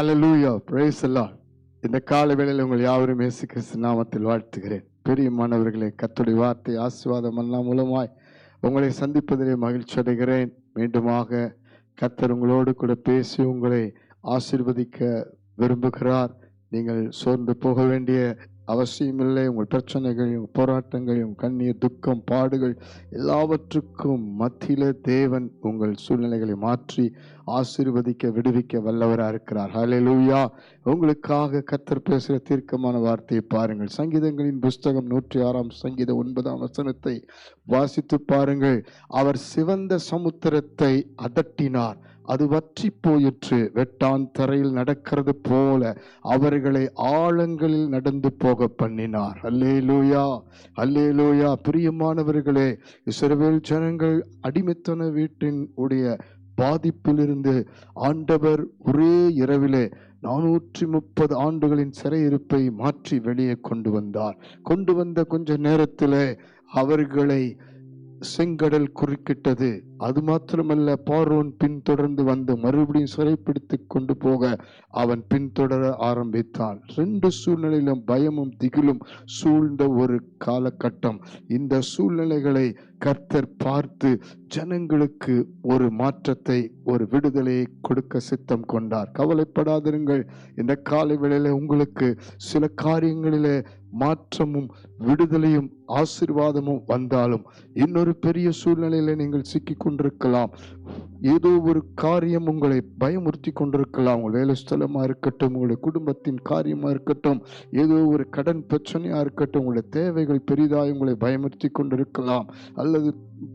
Hallelujah praise the lord. இந்த கால வேளையில் உங்கள் யாவரும் இயேசு கிறிஸ்து நாமத்தில் வாழ்த்துகிறேன். பெரிய மாணவர்களே கர்த்தருடைய வார்த்தை ஆசீர்வாதம் எல்லாம் மூலமாய் உங்களை சந்திப்பதிலே மகிழ்ச்சி அடைகிறேன். மீண்டுமாக கத்தர் உங்களோடு கூட பேசி உங்களை ஆசீர்வதிக்க விரும்புகிறார். நீங்கள் சோர்ந்து போக வேண்டிய அவசியமில்லை. உங்கள் பிரச்சனைகள் உங்கள் போராட்டங்கள் உங்கள் கண்ணீர் துக்கம் பாடுகள் எல்லாவற்றுக்கும் மத்தியில தேவன் உங்கள் சூழ்நிலைகளை மாற்றி ஆசீர்வதிக்க விடுவிக்க வல்லவராக இருக்கிறார். ஹalleluya உங்களுக்காக கத்தர் பேசுகிற தீர்க்கமான வார்த்தையை பாருங்கள். சங்கீதங்களின் புஸ்தகம் நூற்றி ஆறாம் சங்கீத ஒன்பதாம் வசனத்தை வாசித்து பாருங்கள். அவர் சிவந்த சமுத்திரத்தை அதட்டினார். அது வற்றி போயிற்று. வெட்டான் தரையில் நடக்கிறது போல அவர்களை ஆழங்களில் நடந்து போக பண்ணினார். அல்லேலூயா அல்லேலூயா. பிரியமானவர்களே இஸ்ரவேல் ஜனங்கள் அடிமைத்தன வீட்டின் உடைய பாதிப்பிலிருந்து ஆண்டவர் ஒரே இரவிலே நானூற்றி முப்பது ஆண்டுகளின் சிறையிருப்பை மாற்றி வெளியே கொண்டு வந்தார். கொண்டு வந்த கொஞ்ச நேரத்தில் அவர்களை செங்கடல் குறுக்கிட்டது. அது மாத்திரமல்ல பார்வோன் பின்தொடர்ந்து வந்து மறுபடியும் சிறைப்பிடித்து கொண்டு போக அவன் பின்தொடர ஆரம்பித்தான். ரெண்டு சூழ்நிலையிலும் பயமும் திகிலும் சூழ்ந்த ஒரு காலகட்டம். இந்த சூழ்நிலைகளை கர்த்தர் பார்த்து ஜனங்களுக்கு ஒரு மாற்றத்தை ஒரு விடுதலையை கொடுக்க சித்தம் கொண்டார். கவலைப்படாதிருங்கள். இந்த காலை வேளையில் உங்களுக்கு சில காரியங்களிலே மாற்றமும் விடுதலையும் ஆசீர்வாதமும் வந்தாலும் இன்னொரு பெரிய சூழ்நிலையில நீங்கள் சிக்கி கொண்டிருக்கலாம். ஏதோ ஒரு காரியம் உங்களை பயமுறுத்தி கொண்டிருக்கலாம். உங்கள் வேலை ஸ்தலமாக இருக்கட்டும் உங்களுடைய குடும்பத்தின் காரியமாக இருக்கட்டும் ஏதோ ஒரு கடன் பிரச்சனையாக இருக்கட்டும் உங்களுடைய தேவைகள் பெரிதாக உங்களை பயமுறுத்தி கொண்டிருக்கலாம். அல்லது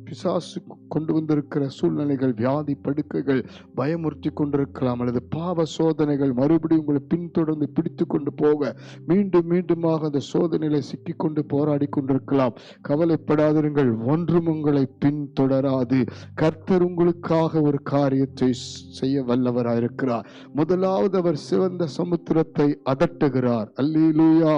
பிசாசு கொண்டு வந்திருக்கிற சூழ்நிலைகள் வியாதி படுக்கைகள் பயமுறுத்தி கொண்டிருக்கலாம் அல்லது பாவ சோதனைகள் மறுபடியும் உங்களை பின்தொடர்ந்து பிடித்து கொண்டு போக மீண்டும் மீண்டுமாக அந்த சோதனையில சிக்கிக்கொண்டு போராடி கொண்டிருக்கலாம். கவலைப்படாதிருங்கள் ஒன்றும் உங்களை பின்தொடராது. கர்த்தர் உங்களுக்காக ஒரு காரியத்தை செய்ய வல்லவராயிருக்கிறார் முதலாவது அவர் சிவந்த சமுத்திரத்தை அதட்டுகிறார். அல்லேலூயா!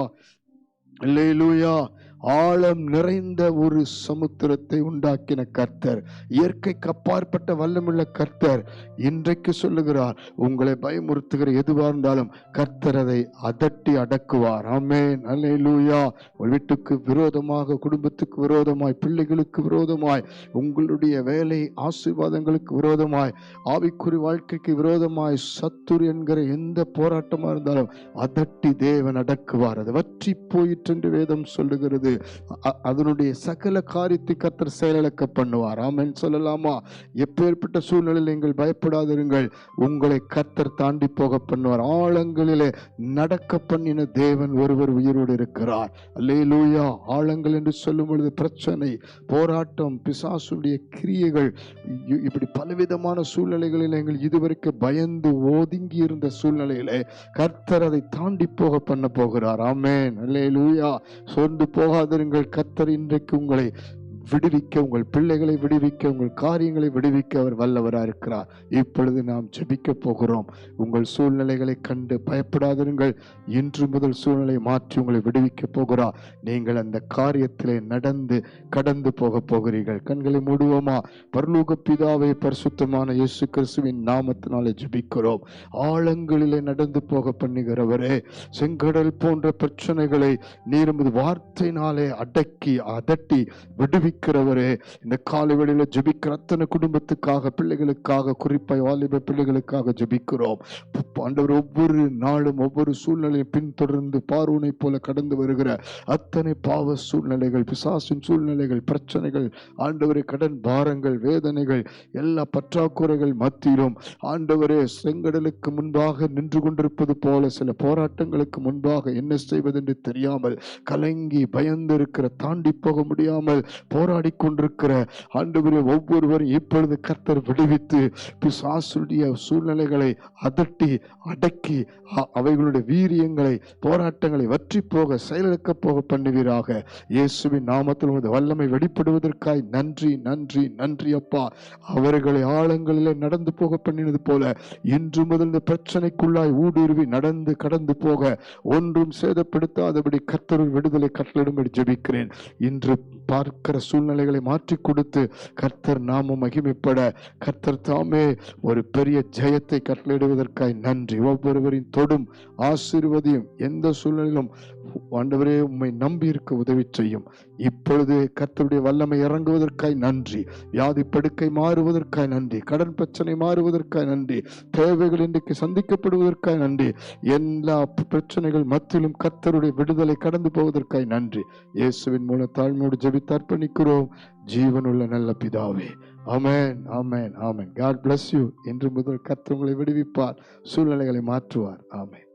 அல்லேலூயா! ஆழம் நிறைந்த ஒரு சமுத்திரத்தை உண்டாக்கின கர்த்தர் இயற்கைக்கு அப்பாற்பட்ட வல்லமுள்ள கர்த்தர் இன்றைக்கு சொல்லுகிறார் உங்களை பயமுறுத்துகிற எதுவாக இருந்தாலும் கர்த்தர் அதை அதட்டி அடக்குவார். ஆமே அல்லேலூயா உங்கள் வீட்டுக்கு விரோதமாக குடும்பத்துக்கு விரோதமாய் பிள்ளைகளுக்கு விரோதமாய் உங்களுடைய வேலை ஆசீர்வாதங்களுக்கு விரோதமாய் ஆவிக்குறி வாழ்க்கைக்கு விரோதமாய் சத்துரு என்கிற எந்த போராட்டமாக இருந்தாலும் அதட்டி தேவன் அடக்குவார். அது வற்றி போயிற்று என்று வேதம் சொல்லுகிறது. அ- அதனுடைய சகல காரியத்தை கத்தர் செயலிழக்க பண்ணுவார். ஆமன். சொல்லலாமா? எப்பேற்பட்ட சூழ்நிலையில் நீங்கள் பயப்படாதிருங்கள். உங்களை கத்தர் தாண்டி போக பண்ணுவார். ஆழங்களிலே நடக்க பண்ணின தேவன் ஒருவர் உயிரோடு இருக்கிறார். அல்லே லூயா ஆழங்கள் என்று சொல்லும் பொழுது பிரச்சனை போராட்டம் பிசாசுடைய கிரியைகள் இப்படி பலவிதமான சூழ்நிலைகளில் நீங்கள் இதுவரைக்கும் பயந்து ஒதுங்கி இருந்த சூழ்நிலையிலே கர்த்தர் அதை தாண்டி போக பண்ண போகிறார். ஆமேன். அல்லே லூயா சோர்ந்து போக போகாதிருங்கள் கத்தர் இன்றைக்கு உங்களை விடுவிக்க உங்கள் பிள்ளைகளை விடுவிக்க உங்கள் காரியங்களை விடுவிக்க அவர் வல்லவராக இருக்கிறார். இப்பொழுது நாம் ஜெபிக்க போகிறோம். உங்கள் சூழ்நிலைகளை கண்டு பயப்படாதிருங்கள். இன்று முதல் சூழ்நிலை மாற்றி உங்களை விடுவிக்க போகிறார். நீங்கள் அந்த காரியத்திலே நடந்து கடந்து போக போகிறீர்கள். கண்களை மூடுவோமா? பர்லூக பிதாவை பரிசுத்தமான இயேசு கிறிஸ்துவின் நாமத்தினாலே ஜபிக்கிறோம். ஆழங்களிலே நடந்து போக பண்ணுகிறவரே செங்கடல் போன்ற பிரச்சனைகளை நீர் வார்த்தையினாலே அடக்கி அதட்டி ஜெபிக்கிறவரே இந்த காலை வேளையில ஜெபிக்கிற அத்தனை குடும்பத்துக்காக பிள்ளைகளுக்காக குறிப்பாக வாலிப பிள்ளைகளுக்காக ஜெபிக்கிறோம். ஆண்டவர் ஒவ்வொரு நாளும் ஒவ்வொரு சூழ்நிலையை பின்தொடர்ந்து பார்வனை போல கடந்து வருகிற அத்தனை பாவ சூழ்நிலைகள் பிசாசின் சூழ்நிலைகள் பிரச்சனைகள் ஆண்டவரே கடன் பாரங்கள் வேதனைகள் எல்லா பற்றாக்குறைகள் மத்தியிலும் ஆண்டவரே செங்கடலுக்கு முன்பாக நின்று கொண்டிருப்பது போல சில போராட்டங்களுக்கு முன்பாக என்ன செய்வதென்று தெரியாமல் கலங்கி பயந்து இருக்கிற தாண்டி போக முடியாமல் போராடி கொண்டிருக்கிற ஆண்டவரே ஒவ்வொருவரும் இப்பொழுது கர்த்தர் விடுவித்து பிசாசுடைய சூழ்நிலைகளை அதட்டி அடக்கி அவைகளுடைய வீரியங்களை போராட்டங்களை வற்றி போக செயலிழக்க போக பண்ணுவீராக. இயேசுவின் நாமத்தில் உமது வல்லமை வெளிப்படுவதற்காய் நன்றி நன்றி நன்றி அப்பா. அவர்களை ஆழங்களிலே நடந்து போக பண்ணினது போல இன்று முதல் இந்த பிரச்சனைக்குள்ளாய் ஊடுருவி நடந்து கடந்து போக ஒன்றும் சேதப்படுத்தாதபடி கர்த்தர் விடுதலை கட்டளிடும்படி ஜெபிக்கிறேன். இன்று பார்க்கிற சூழ்நிலைகளை மாற்றி கொடுத்து கர்த்தர் நாம மகிமைப்பட கர்த்தர் தாமே ஒரு பெரிய ஜெயத்தை கட்டளையிடுவதற்காய் நன்றி. ஒவ்வொருவரின் தொடும் ஆசீர்வதியும் எந்த சூழ்நிலையிலும் ஆண்டவரே உண்மை நம்பி இருக்க உதவி செய்யும். இப்பொழுது கர்த்தருடைய வல்லமை இறங்குவதற்காய் நன்றி. வியாதி படுக்கை மாறுவதற்காய் நன்றி. கடன் பிரச்சனை மாறுவதற்காய் நன்றி. தேவைகள் இன்றைக்கு சந்திக்கப்படுவதற்காய் நன்றி. எல்லா பிரச்சனைகள் மத்தியிலும் கர்த்தருடைய விடுதலை கடந்து போவதற்காய் நன்றி. இயேசுவின் மூலம் தாழ்மையோடு ஜெபித்து தர்ப்பணிக்கிறோம். ஜீவனுள்ள நல்ல பிதாவே. ஆமேன் ஆமேன் ஆமென். காட் பிளஸ் யூ என்று முதல் கர்த்தர் உங்களை விடுவிப்பார். சூழ்நிலைகளை மாற்றுவார். ஆமேன்.